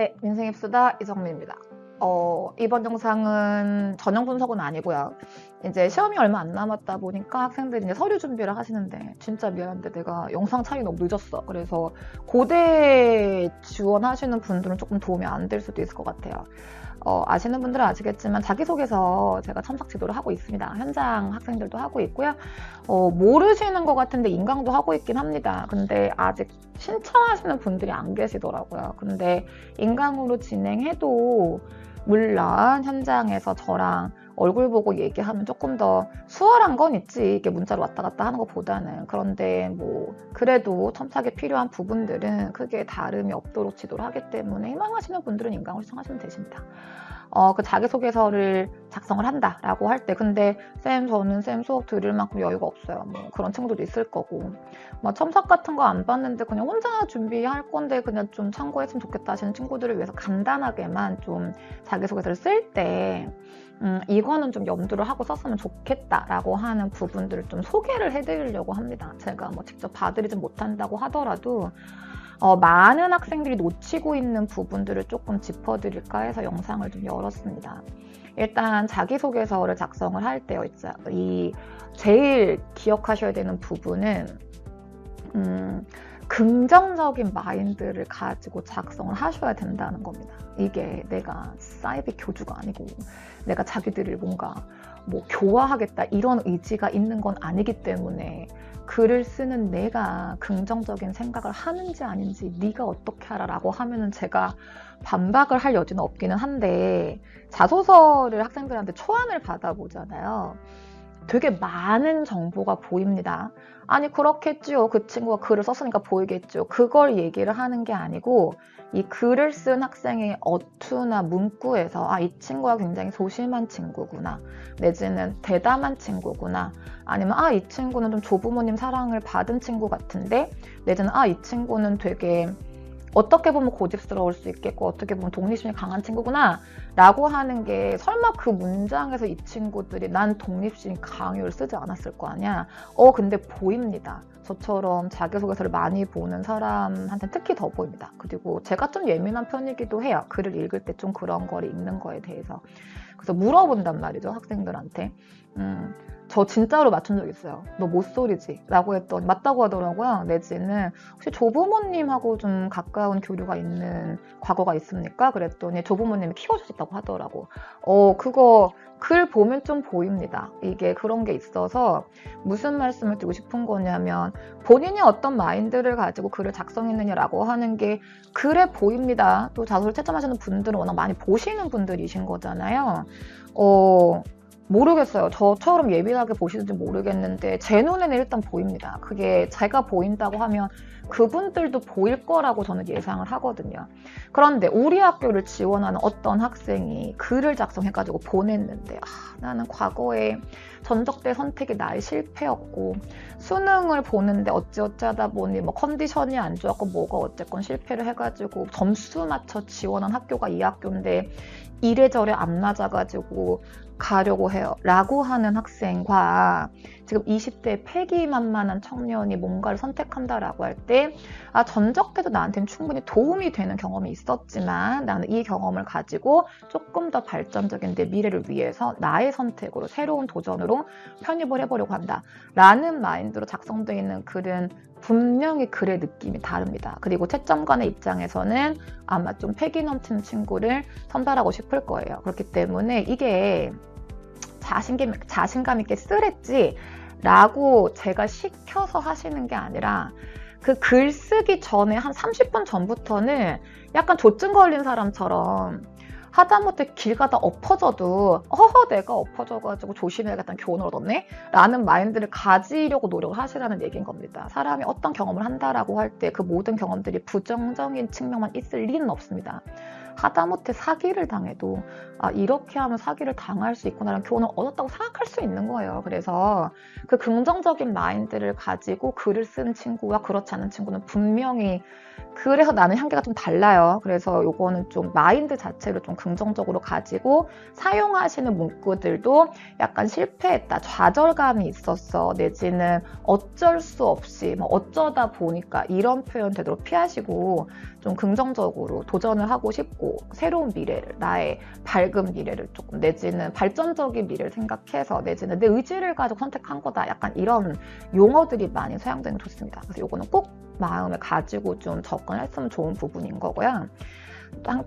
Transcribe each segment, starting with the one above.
네, 민생입수다 이정민입니다. 어, 이번 영상은 전형 분석은 아니고요. 이제 시험이 얼마 안 남았다 보니까 학생들이 이제 서류 준비를 하시는데 진짜 미안한데 내가 영상 촬영이 너무 늦었어. 그래서 고대 지원하시는 분들은 조금 도움이 안 될 수도 있을 것 같아요. 어, 아시는 분들은 아시겠지만 자기소개서 제가 첨삭 지도를 하고 있습니다. 현장 학생들도 하고 있고요. 어, 모르시는 것 같은데 인강도 하고 있긴 합니다. 근데 아직 신청하시는 분들이 안 계시더라고요. 근데 인강으로 진행해도 물론 현장에서 저랑 얼굴 보고 얘기하면 조금 더 수월한 건 있지. 이게 문자로 왔다 갔다 하는 것보다는. 그런데 뭐, 그래도 첨삭에 필요한 부분들은 크게 다름이 없도록 지도를 하기 때문에 희망하시는 분들은 인강을 신청하시면 되십니다. 어, 그 자기소개서를 작성을 한다라고 할 때, 근데 쌤, 저는 쌤 수업 들을 만큼 여유가 없어요. 뭐 그런 친구들도 있을 거고. 뭐 첨삭 같은 거 안 봤는데 그냥 혼자 준비할 건데 그냥 좀 참고했으면 좋겠다 하시는 친구들을 위해서 간단하게만 좀 자기소개서를 쓸 때, 음, 이거는 좀 염두를 하고 썼으면 좋겠다라고 하는 부분들을 좀 소개를 해드리려고 합니다. 제가 뭐 직접 봐드리지 못한다고 하더라도 어, 많은 학생들이 놓치고 있는 부분들을 조금 짚어드릴까 해서 영상을 좀 열었습니다. 일단 자기소개서를 작성을 할 때요. 이 제일 기억하셔야 되는 부분은 음, 긍정적인 마인드를 가지고 작성을 하셔야 된다는 겁니다. 이게 내가 사이비 교주가 아니고 내가 자기들을 뭔가 뭐 교화하겠다 이런 의지가 있는 건 아니기 때문에 글을 쓰는 내가 긍정적인 생각을 하는지 아닌지 네가 어떻게 알아라고 하면은 제가 반박을 할 여지는 없기는 한데 자소서를 학생들한테 초안을 받아보잖아요. 되게 많은 정보가 보입니다. 아니 그렇겠지요. 그 친구가 글을 썼으니까 보이겠죠. 그걸 얘기를 하는 게 아니고 이 글을 쓴 학생의 어투나 문구에서 아 이 친구가 굉장히 소심한 친구구나 내지는 대담한 친구구나 아니면 아 이 친구는 좀 조부모님 사랑을 받은 친구 같은데 내지는 아 이 친구는 되게 어떻게 보면 고집스러울 수 있겠고 어떻게 보면 독립심이 강한 친구구나 라고 하는 게 설마 그 문장에서 이 친구들이 난 독립심 강요를 쓰지 않았을 거 아니야? 어 근데 보입니다. 저처럼 자기소개서를 많이 보는 사람한테 특히 더 보입니다. 그리고 제가 좀 예민한 편이기도 해요. 글을 읽을 때 좀 그런 거를 읽는 거에 대해서. 그래서 물어본단 말이죠 학생들한테. 음, 저 진짜로 맞춘 적 있어요. 너 못소리지? 라고 했더니 맞다고 하더라고요. 내지는 혹시 조부모님하고 좀 가까운 교류가 있는 과거가 있습니까? 그랬더니 조부모님이 키워주셨다고 하더라고. 어, 그거 글 보면 좀 보입니다. 이게 그런 게 있어서 무슨 말씀을 드리고 싶은 거냐면 본인이 어떤 마인드를 가지고 글을 작성했느냐라고 하는 게 글에 보입니다. 또 자소를 채점하시는 분들은 워낙 많이 보시는 분들이신 거잖아요. 어, 모르겠어요. 저처럼 예민하게 보시는지 모르겠는데 제 눈에는 일단 보입니다. 그게 제가 보인다고 하면 그분들도 보일 거라고 저는 예상을 하거든요. 그런데 우리 학교를 지원하는 어떤 학생이 글을 작성해가지고 보냈는데 아, 나는 과거에 전적대 선택이 나의 실패였고 수능을 보는데 어찌어찌하다 보니 뭐 컨디션이 안 좋았고 뭐가 어쨌건 실패를 해가지고 점수 맞춰 지원한 학교가 이 학교인데 이래저래 안 맞아가지고 가려고 해요. 라고 하는 학생과 지금 20대 패기만만한 청년이 뭔가를 선택한다라고 할 때, 아, 전적 때도 나한테는 충분히 도움이 되는 경험이 있었지만 나는 이 경험을 가지고 조금 더 발전적인 내 미래를 위해서 나의 선택으로 새로운 도전으로 편입을 해보려고 한다. 라는 마인드로 작성되어 있는 글은 분명히 글의 느낌이 다릅니다. 그리고 채점관의 입장에서는 아마 좀 패기 넘치는 친구를 선발하고 싶을 거예요. 그렇기 때문에 이게 자신감, 자신감 있게 쓰랬지 라고 제가 시켜서 하시는 게 아니라 그 글 쓰기 전에 한 30분 전부터는 약간 조증 걸린 사람처럼 하다못해 길 가다 엎어져도 허허 내가 엎어져가지고 조심해야겠다는 교훈을 얻었네? 라는 마인드를 가지려고 노력을 하시라는 얘기인 겁니다. 사람이 어떤 경험을 한다라고 할 때 그 모든 경험들이 부정적인 측면만 있을 리는 없습니다. 하다못해 사기를 당해도 아, 이렇게 하면 사기를 당할 수 있구나라는 교훈을 얻었다고 생각할 수 있는 거예요. 그래서 그 긍정적인 마인드를 가지고 글을 쓰는 친구와 그렇지 않은 친구는 분명히 그래서 나는 향기가 좀 달라요. 그래서 요거는 좀 마인드 자체를 좀 긍정적으로 가지고 사용하시는 문구들도 약간 실패했다, 좌절감이 있었어, 내지는 어쩔 수 없이 뭐 어쩌다 보니까 이런 표현 되도록 피하시고 좀 긍정적으로 도전을 하고 싶고 새로운 미래를 나의 밝은 미래를 조금 내지는 발전적인 미래를 생각해서 내지는 내 의지를 가지고 선택한 거다 약간 이런 용어들이 많이 사용되는 게 좋습니다. 그래서 요거는 꼭 마음을 가지고 좀 접근했으면 좋은 부분인 거고요.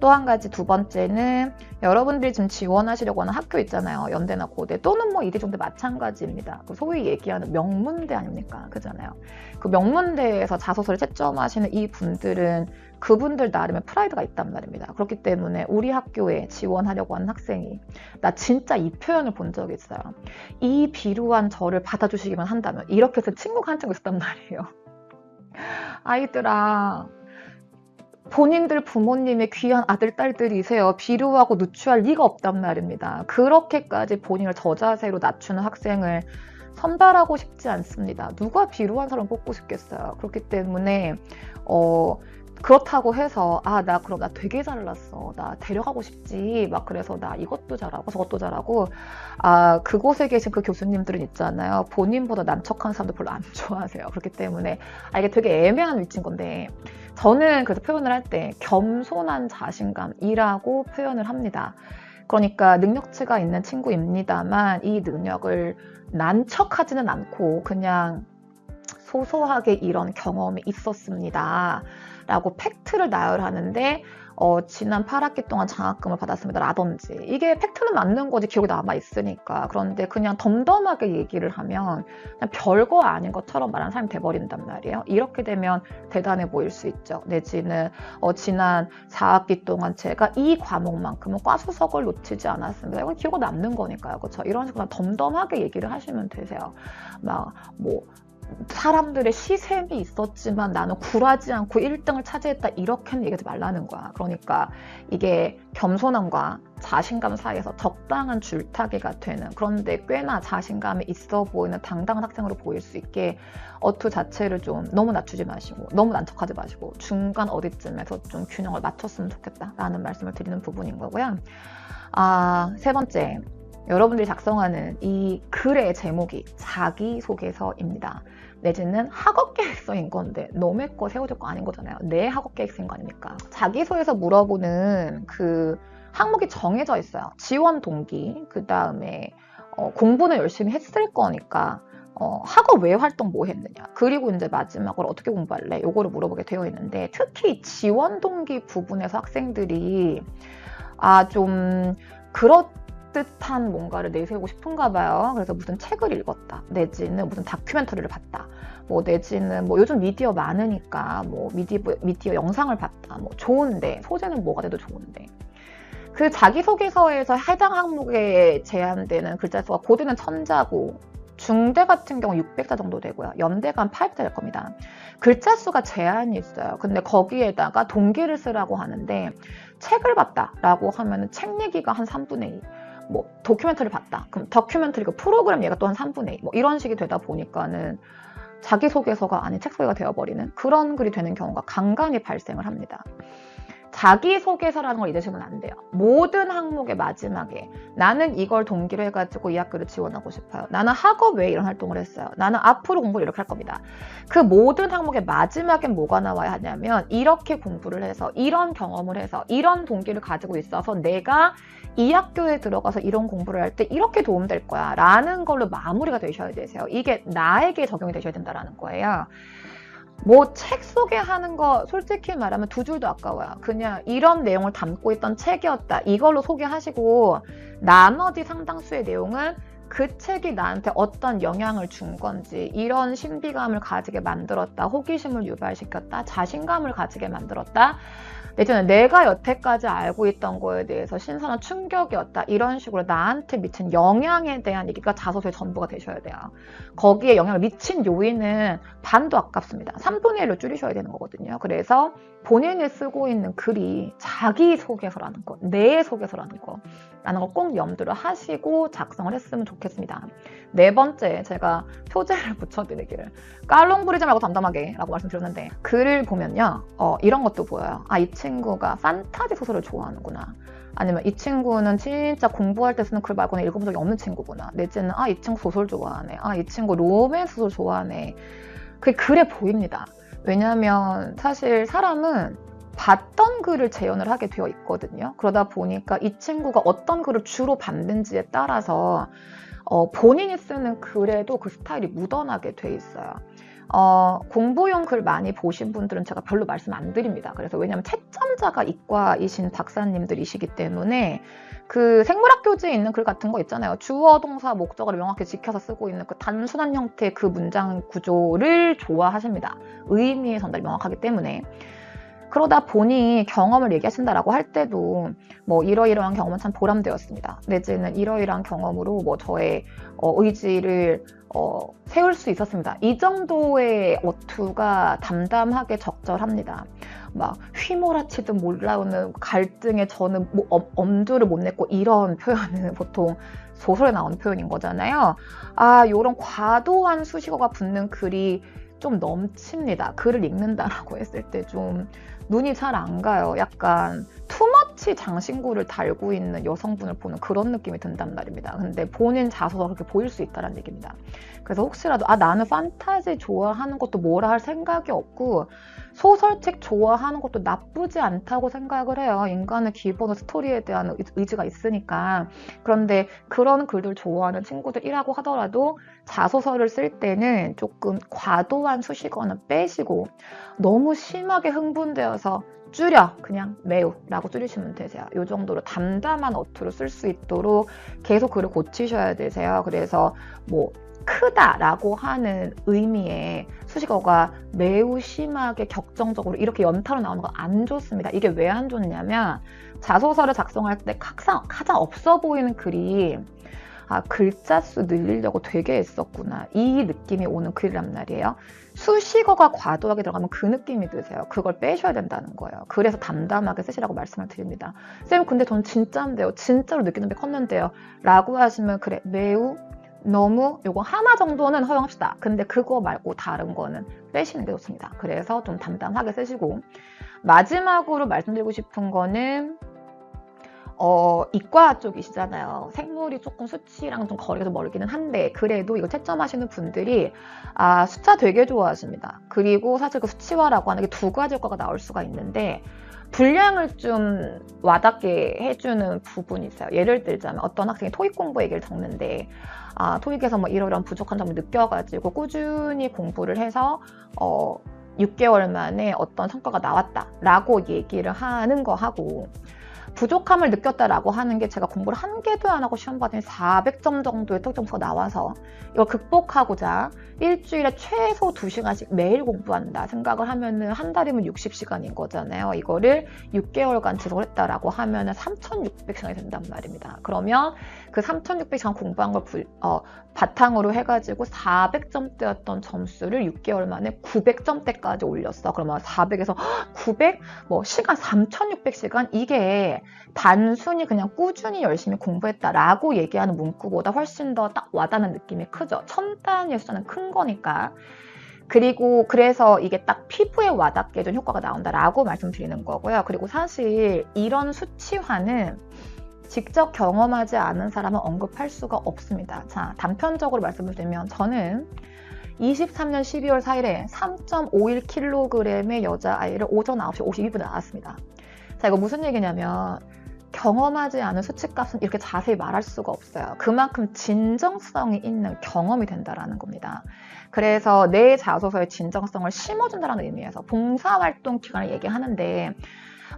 또한 가지 두 번째는 여러분들이 지금 지원하시려고 하는 학교 있잖아요. 연대나 고대 또는 뭐 이대종대 마찬가지입니다. 그 소위 얘기하는 명문대 아닙니까? 그잖아요. 그 명문대에서 자소서를 채점하시는 이 분들은 그분들 나름의 프라이드가 있단 말입니다. 그렇기 때문에 우리 학교에 지원하려고 하는 학생이 나 진짜 이 표현을 본 적이 있어요. 이 비루한 저를 받아주시기만 한다면 이렇게 해서 친구가 한 친구 있었단 말이에요. 아이들아 본인들 부모님의 귀한 아들, 딸들이세요. 비루하고 누추할 리가 없단 말입니다. 그렇게까지 본인을 저자세로 낮추는 학생을 선발하고 싶지 않습니다. 누가 비루한 사람 뽑고 싶겠어요. 그렇기 때문에, 어, 그렇다고 해서, 아, 나 그럼 나 되게 잘났어. 나 데려가고 싶지. 막 그래서 나 이것도 잘하고 저것도 잘하고, 아, 그곳에 계신 그 교수님들은 있잖아요. 본인보다 난척한 사람들 별로 안 좋아하세요. 그렇기 때문에, 아, 이게 되게 애매한 위치인 건데, 저는 그래서 표현을 할 때 겸손한 자신감이라고 표현을 합니다. 그러니까 능력치가 있는 친구입니다만 이 능력을 난척하지는 않고 그냥 소소하게 이런 경험이 있었습니다. 라고 팩트를 나열하는데 어, 지난 8학기 동안 장학금을 받았습니다. 라든지 이게 팩트는 맞는 거지 기억이 남아 있으니까 그런데 그냥 덤덤하게 얘기를 하면 별거 아닌 것처럼 말하는 사람이 돼버린단 말이에요. 이렇게 되면 대단해 보일 수 있죠. 내지는 어, 지난 4학기 동안 제가 이 과목만큼은 과수석을 놓치지 않았습니다. 이건 기억이 남는 거니까요. 그렇죠? 이런 식으로 덤덤하게 얘기를 하시면 되세요. 막 뭐 사람들의 시샘이 있었지만 나는 굴하지 않고 1등을 차지했다 이렇게는 얘기하지 말라는 거야. 그러니까 이게 겸손함과 자신감 사이에서 적당한 줄타기가 되는 그런데 꽤나 자신감이 있어 보이는 당당한 학생으로 보일 수 있게 어투 자체를 좀 너무 낮추지 마시고 너무 난척하지 마시고 중간 어디쯤에서 좀 균형을 맞췄으면 좋겠다라는 말씀을 드리는 부분인 거고요. 아, 세 번째. 여러분들이 작성하는 이 글의 제목이 자기소개서입니다. 내지는 학업 계획서인 건데 너의 거 세워질 거 아닌 거잖아요. 내 학업 계획서인 거 아닙니까? 자기소에서 물어보는 그 항목이 정해져 있어요. 지원 동기, 그 다음에 어, 공부는 열심히 했을 거니까 어, 학업 외 활동 뭐 했느냐 그리고 이제 마지막으로 어떻게 공부할래 요거를 물어보게 되어 있는데 특히 지원 동기 부분에서 학생들이 아 좀 그렇 듯한 뭔가를 내세우고 싶은가 봐요. 그래서 무슨 책을 읽었다. 내지는 무슨 다큐멘터리를 봤다. 뭐 내지는 뭐 요즘 미디어 많으니까 뭐 미디어, 미디어 영상을 봤다. 뭐 좋은데 소재는 뭐가 돼도 좋은데. 그 자기소개서에서 해당 항목에 제한되는 글자 수가 고대는 천자고 중대 같은 경우 600자 정도 되고요. 연대가 한 800자 될 겁니다. 글자 수가 제한이 있어요. 근데 거기에다가 동기를 쓰라고 하는데 책을 봤다라고 하면 책 얘기가 한 3분의 2. 뭐 다큐멘터리를 봤다. 그럼 다큐멘터리 그 프로그램 얘가 또 한 3분의 2. 뭐 이런 식이 되다 보니까는 자기소개서가 아닌 책 소개가 되어버리는 그런 글이 되는 경우가 간간히 발생을 합니다. 자기소개서라는 걸 잊으시면 안 돼요. 모든 항목의 마지막에 나는 이걸 동기로 해가지고 이 학교를 지원하고 싶어요. 나는 학업 외에 이런 활동을 했어요. 나는 앞으로 공부를 이렇게 할 겁니다. 그 모든 항목의 마지막에 뭐가 나와야 하냐면 이렇게 공부를 해서 이런 경험을 해서 이런 동기를 가지고 있어서 내가 이 학교에 들어가서 이런 공부를 할 때 이렇게 도움될 거야 라는 걸로 마무리가 되셔야 되세요. 이게 나에게 적용이 되셔야 된다는 거예요. 뭐 책 소개하는 거 솔직히 말하면 두 줄도 아까워요. 그냥 이런 내용을 담고 있던 책이었다. 이걸로 소개하시고 나머지 상당수의 내용은 그 책이 나한테 어떤 영향을 준 건지 이런 신비감을 가지게 만들었다. 호기심을 유발시켰다. 자신감을 가지게 만들었다. 내지는 내가 여태까지 알고 있던 거에 대해서 신선한 충격이었다. 이런 식으로 나한테 미친 영향에 대한 얘기가 자소서의 전부가 되셔야 돼요. 거기에 영향을 미친 요인은 반도 아깝습니다. 3분의 1로 줄이셔야 되는 거거든요. 그래서 본인이 쓰고 있는 글이 자기 소개서라는 거, 내 소개서라는 거, 라는 걸 꼭 염두를 하시고 작성을 했으면 좋겠습니다. 네 번째, 제가 표제를 붙여드리기를. 깔롱 부리지 말고 담담하게 라고 말씀드렸는데, 글을 보면요, 어, 이런 것도 보여요. 아, 이 친구가 판타지 소설을 좋아하는구나. 아니면 이 친구는 진짜 공부할 때 쓰는 글 말고는 읽어본 적이 없는 친구구나. 내지는 아, 이 친구 소설 좋아하네. 아, 이 친구 로맨스 소설 좋아하네. 그게 글에 보입니다. 왜냐하면 사실 사람은 봤던 글을 재현을 하게 되어 있거든요. 그러다 보니까 이 친구가 어떤 글을 주로 봤는지에 따라서 어, 본인이 쓰는 글에도 그 스타일이 묻어나게 돼 있어요. 어, 공부용 글 많이 보신 분들은 제가 별로 말씀 안 드립니다. 그래서 왜냐하면 채점자가 이과이신 박사님들이시기 때문에 그 생물학 교재에 있는 글 같은 거 있잖아요. 주어, 동사, 목적어를 명확히 지켜서 쓰고 있는 그 단순한 형태의 그 문장 구조를 좋아하십니다. 의미의 전달이 명확하기 때문에. 그러다 보니 경험을 얘기하신다라고 할 때도 뭐 이러이러한 경험은 참 보람되었습니다. 내지는 이러이러한 경험으로 뭐 저의 어, 의지를 어, 세울 수 있었습니다. 이 정도의 어투가 담담하게 적절합니다. 막 휘몰아치듯 몰라오는 갈등에 저는 뭐, 엄, 엄두를 못 냈고 이런 표현은 보통 소설에 나오는 표현인 거잖아요. 아, 요런 과도한 수식어가 붙는 글이 좀 넘칩니다. 글을 읽는다라고 했을 때 좀 눈이 잘 안 가요. 약간 투머치 장신구를 달고 있는 여성분을 보는 그런 느낌이 든단 말입니다. 근데 본인 자소가 그렇게 보일 수 있다는 얘기입니다. 그래서 혹시라도 아 나는 판타지 좋아하는 것도 뭐라 할 생각이 없고 소설책 좋아하는 것도 나쁘지 않다고 생각을 해요. 인간의 기본의 스토리에 대한 의지가 있으니까. 그런데 그런 글들 좋아하는 친구들이라고 하더라도 자소서를 쓸 때는 조금 과도한 수식어는 빼시고 너무 심하게 흥분되어서 줄여 그냥 매우 라고 줄이시면 되세요. 이 정도로 담담한 어투를 쓸수 있도록 계속 글을 고치셔야 되세요. 그래서 뭐 크다라고 하는 의미의 수식어가 매우 심하게 격정적으로 이렇게 연타로 나오는 거안 좋습니다. 이게 왜 안 좋냐면 자소서를 작성할 때 가장 없어 보이는 글이 아, 글자 수 늘리려고 되게 애썼구나. 이 느낌이 오는 글이란 말이에요. 수식어가 과도하게 들어가면 그 느낌이 드세요. 그걸 빼셔야 된다는 거예요. 그래서 담담하게 쓰시라고 말씀을 드립니다. 쌤, 근데 전 진짜인데요. 진짜로 느끼는 게 컸는데요. 라고 하시면, 그래, 매우, 너무, 요거 하나 정도는 허용합시다. 근데 그거 말고 다른 거는 빼시는 게 좋습니다. 그래서 좀 담담하게 쓰시고. 마지막으로 말씀드리고 싶은 거는, 어, 이과 쪽이시잖아요. 생물이 조금 수치랑 좀 거리가 좀 멀기는 한데, 그래도 이거 채점하시는 분들이, 아, 숫자 되게 좋아하십니다. 그리고 사실 그 수치화라고 하는 게 두 가지 효과가 나올 수가 있는데, 분량을 좀 와닿게 해주는 부분이 있어요. 예를 들자면 어떤 학생이 토익 공부 얘기를 적는데, 아, 토익에서 뭐 이러이러한 부족한 점을 느껴가지고 꾸준히 공부를 해서, 어, 6개월 만에 어떤 성과가 나왔다라고 얘기를 하는 거 하고, 부족함을 느꼈다라고 하는 게 제가 공부를 한 개도 안 하고 시험 받으니 400점 정도의 특점수가 나와서 이걸 극복하고자 일주일에 최소 2시간씩 매일 공부한다 생각을 하면은 한 달이면 60시간인 거잖아요. 이거를 6개월간 지속을 했다라고 하면은 3,600시간이 된단 말입니다. 그러면 그 3,600시간 공부한 걸 불, 어, 바탕으로 해가지고 400점대였던 점수를 6개월 만에 900점대까지 올렸어. 그러면 400에서 900, 뭐 시간 3,600시간 이게 단순히 그냥 꾸준히 열심히 공부했다라고 얘기하는 문구보다 훨씬 더 딱 와닿는 느낌이 크죠. 숫자는 큰 거니까. 그리고 그래서 이게 딱 피부에 와닿게 해준 효과가 나온다라고 말씀드리는 거고요. 그리고 사실 이런 수치화는 직접 경험하지 않은 사람은 언급할 수가 없습니다. 자, 단편적으로 말씀을 드리면 저는 23년 12월 4일에 3.51kg의 여자아이를 오전 9시 52분에 낳았습니다. 자, 이거 무슨 얘기냐면 경험하지 않은 수치값은 이렇게 자세히 말할 수가 없어요. 그만큼 진정성이 있는 경험이 된다라는 겁니다. 그래서 내 자소서의 진정성을 심어준다는 의미에서 봉사활동 기간을 얘기하는데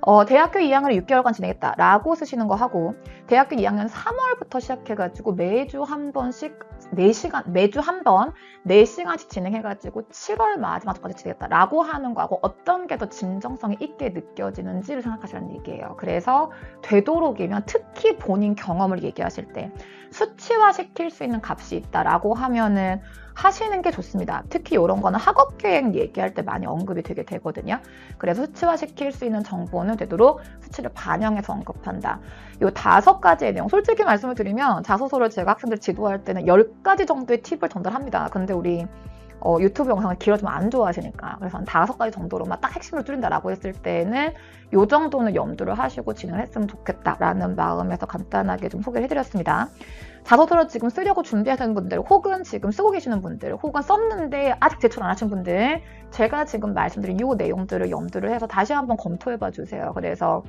어, 대학교 2학년을 6개월간 진행했다라고 쓰시는 거 하고 대학교 2학년 3월부터 시작해가지고 매주 한 번씩 4시간, 매주 한 번 4시간씩 진행해가지고 7월 마지막까지 진행했다라고 하는 거하고 어떤 게 더 진정성이 있게 느껴지는지를 생각하시라는 얘기예요. 그래서 되도록이면 특히 본인 경험을 얘기하실 때 수치화 시킬 수 있는 값이 있다라고 하면은 하시는 게 좋습니다. 특히 이런 거는 학업 계획 얘기할 때 많이 언급이 되게 되거든요. 그래서 수치화 시킬 수 있는 정보는 되도록 수치를 반영해서 언급한다. 요 다섯 가지의 내용, 솔직히 말씀을 드리면 자소서를 제가 학생들 지도할 때는 열 가지 정도의 팁을 전달합니다. 근데 우리 어, 유튜브 영상을 길어지면 안 좋아하시니까 그래서 한 다섯 가지 정도로만 딱 핵심을 뚫린다라고 했을 때는 요 정도는 염두를 하시고 진행을 했으면 좋겠다라는 마음에서 간단하게 좀 소개를 해드렸습니다. 자소서를 지금 쓰려고 준비하시는 분들 혹은 지금 쓰고 계시는 분들 혹은 썼는데 아직 제출 안 하신 분들 제가 지금 말씀드린 요 내용들을 염두를 해서 다시 한번 검토해 봐 주세요. 그래서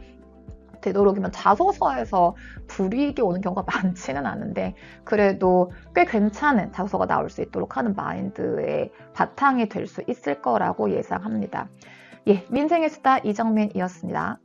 되도록이면 자소서에서 불이익이 오는 경우가 많지는 않은데 그래도 꽤 괜찮은 자소서가 나올 수 있도록 하는 마인드의 바탕이 될 수 있을 거라고 예상합니다. 예, 민생의 수다 이정민이었습니다.